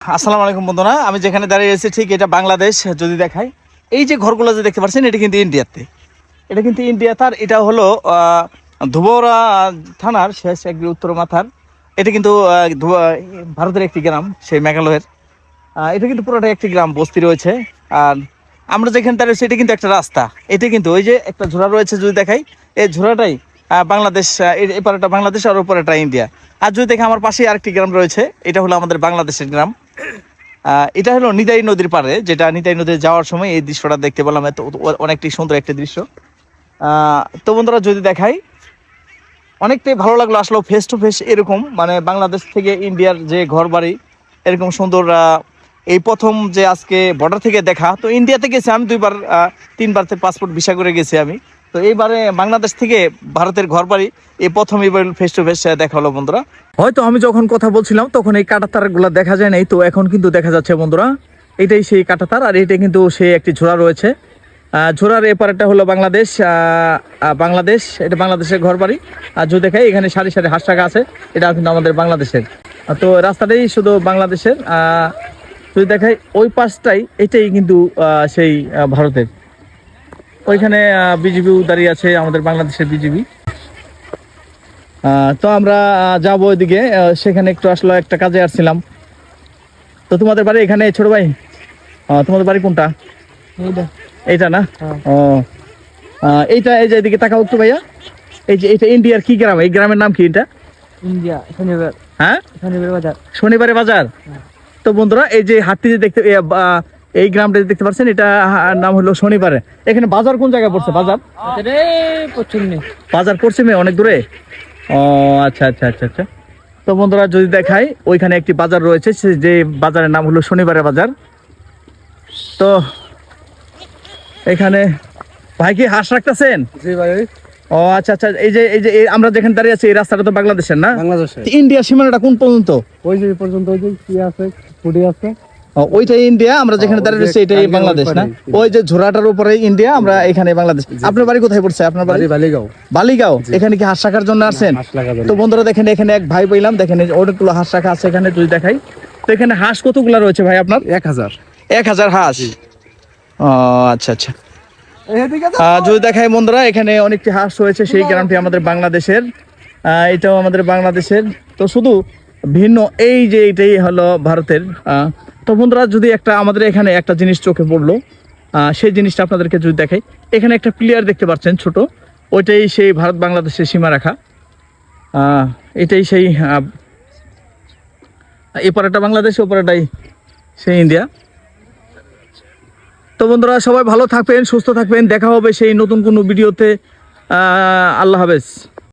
আসসালামু আলাইকুম বন্ধুরা, আমি যেখানে দাঁড়িয়ে আছি ঠিক এটা বাংলাদেশ, যদি দেখাই। এই যে ঘরগুলো যে দেখতে পাচ্ছেন, এটা কিন্তু ইন্ডিয়াতে। এটা কিন্তু ইন্ডিয়া তার এটা হলো ধুবরা থানার শেষ একটি উত্তর মাথার। এটা কিন্তু ভারতের একটি গ্রাম, সেই মেঘালয়ের। এটা কিন্তু পুরোটা একটি গ্রাম, বস্তি রয়েছে। আর আমরা যেখানে দাঁড়িয়েছি এটা কিন্তু একটা রাস্তা। এটা কিন্তু ওই যে একটা ঝোড়া রয়েছে, যদি দেখাই, এই ঝোড়াটাই বাংলাদেশ এর এপারেটা বাংলাদেশ আর ওপারেটা ইন্ডিয়া। আর যদি দেখে আমার পাশেই আরেকটি গ্রাম রয়েছে, এটা হলো আমাদের বাংলাদেশের গ্রাম। এটা হলো নিতাই নদীর পাড়ে, যেটা নিতাই নদীতে যাওয়ার সময় এই দৃশ্যটা দেখতে পেলাম, এত অনেকটি সুন্দর একটি দৃশ্য। তো বন্ধুরা, যদি দেখাই, অনেকটাই ভালো লাগল আসলে ফেস টু ফেস এরকম মানে বাংলাদেশ থেকে ইন্ডিয়ার যে ঘর বাড়ি এরকম সুন্দর এই প্রথম যে আজকে বর্ডার থেকে দেখা। তো ইন্ডিয়াতে গেছি আমি দুইবার তিনবার পাসপোর্ট ভিসা করে গেছি আমি। তো এইবারে বাংলাদেশ থেকে ভারতের ঘর বাড়ি এই প্রথম এবার ফেস টু ফেস দেখা হলো বন্ধুরা। হয়তো আমি যখন কথা বলছিলাম, তখন এই কাঁটাতারগুলা দেখা যায় নাই, তো এখন কিন্তু দেখা যাচ্ছে বন্ধুরা, এটাই সেই কাঁটাতার আর এটা কিন্তু সেই একটি ঝোড়া রয়েছে। ঝোড়ার এপারেটা হলো বাংলাদেশ বাংলাদেশ, এটা বাংলাদেশের ঘর বাড়ি আর যদি দেখাই, এখানে সারি সারি হাঁস টাকা আছে এটা কিন্তু আমাদের বাংলাদেশের। তো রাস্তাটাই শুধু বাংলাদেশের যদি দেখাই, ওই পাশটাই, এটাই কিন্তু সেই ভারতের। ওইখানে বিজিবিও দাঁড়িয়ে আছে আমাদের বাংলাদেশের বিজিবি। তো আমরা যাব ওইদিকে। সেখানে একটু আসলে একটা কাজে আসছিলাম। তো তোমাদের বাড়ি এখানে ছোট ভাই? তোমাদের বাড়ি কোনটা? এইটা। না? ও। এইটা এই যে এদিকে তাকাও একটু ভাইয়া। এই যে এটা ইন্ডিয়ার কি গ্রাম? এই গ্রামের নাম কি এটা? ইন্ডিয়া শনিবার। হ্যাঁ? শনিবার বাজার। শনিবারে বাজার? তো বন্ধুরা এই যে হাটটি যে দেখতে এই গ্রামটা দেখতে পাচ্ছেন এটা নাম হলো শনিবারে। এখানে বাজার কোন জায়গায় পড়ছে? বাজার? বাজার পশ্চিমে অনেক দূরে? ও আচ্ছা আচ্ছা আচ্ছা আচ্ছা। তো বন্ধুরা যদি দেখাই ওইখানে একটি বাজার রয়েছে যে বাজারের নাম হলো শনিবারের বাজার। তো এখানে ভাই কি হাঁস রাখতেছেন? জি ভাই। ও আচ্ছা আচ্ছা এই যে এই যে আমরা যেখানে দাঁড়িয়ে আছি এই রাস্তাটা তো বাংলাদেশের না? বাংলাদেশে ইন্ডিয়া সীমানাটা কোন পর্যন্ত? ওই যে পর্যন্ত ওই যে কি আছে ফুডি আছে। ওইটাই ইন্ডিয়া আমরা যেখানে দাঁড়িয়ে রয়েছি এটাই বাংলাদেশ না? ওই যে ঝোড়াটার উপরে ইন্ডিয়া আমরা এখানে বাংলাদেশ। আপনার বাড়ি কোথায় পড়ছে? আপনার বাড়ি? বালিগাঁও। বালিগাঁও। এখানে কি হাঁস রাখার জন্য লাগা তো বন্ধুরা দেখেন এখানে এক ভাই পাইলাম দেখেন অনেকগুলো হাঁস রাখা আছে এখানে তুই দেখাই। তো এখানে হাঁস কতগুলো রয়েছে ভাই আপনার? এক হাজার। এক হাজার হাঁস? ও আচ্ছা আচ্ছা। যদি দেখাই বন্ধুরা এখানে অনেকটি হাঁস রয়েছে সেই গ্রামটি আমাদের বাংলাদেশের। এটাও আমাদের বাংলাদেশের। তো শুধু ভিন্ন, এই যে এটাই হলো ভারতের তো বন্ধুরা যদি একটা আমাদের এখানে একটা জিনিস চোখে পড়ল সেই জিনিসটা আপনাদেরকে যদি দেখাই, এখানে একটা প্লেয়ার দেখতে পাচ্ছেন ছোট, ওইটাই সেই ভারত বাংলাদেশের সীমা রাখা এটাই সেই এপারেটা বাংলাদেশ ওপারেটাই সেই ইন্ডিয়া। তো বন্ধুরা সবাই ভালো থাকবেন, সুস্থ থাকবেন, দেখা হবে সেই নতুন কোনো ভিডিওতে আল্লাহ হাফেজ।